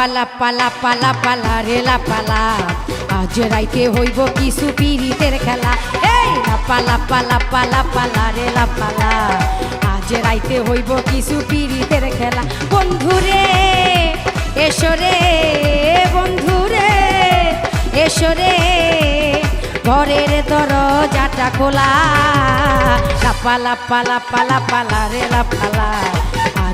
পালা পালা পালা পালা রেলা পালা। আজ রাইতে হইব কিছু পিরিতের খেলা। এই পালা পালা পালা পালা রেলা পালা। আজ রাইতে হইব কিছু পিরিতের খেলা। বন্ধুরে এসো রে বন্ধুরে এসো রে। ঘরের দরজাটা খোলা। লাপালা পালা পালা পালা রে লাপালা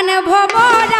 প্রাণ ভমরা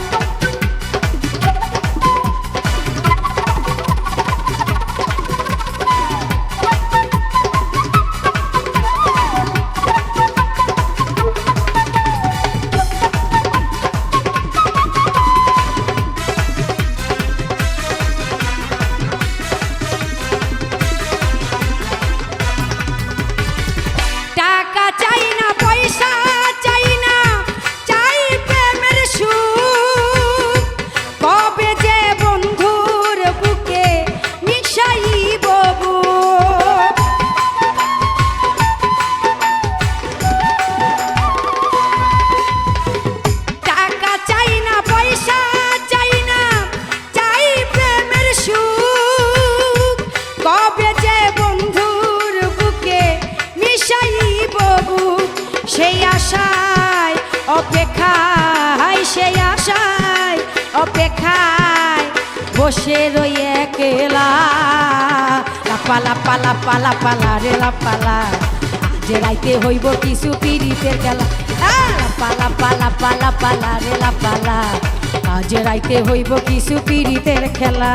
অপেক্ষায় সেই আশায়, অপেক্ষায় বসে রই একলা। লাপালা পালা পালা পালা রে লাপালা আজ রাইতে হইব কিছু পিরিতের খেলা। পালা পালা পালা পালা রে লাপালা আজ রাইতে হইব কিছু পিরিতের খেলা।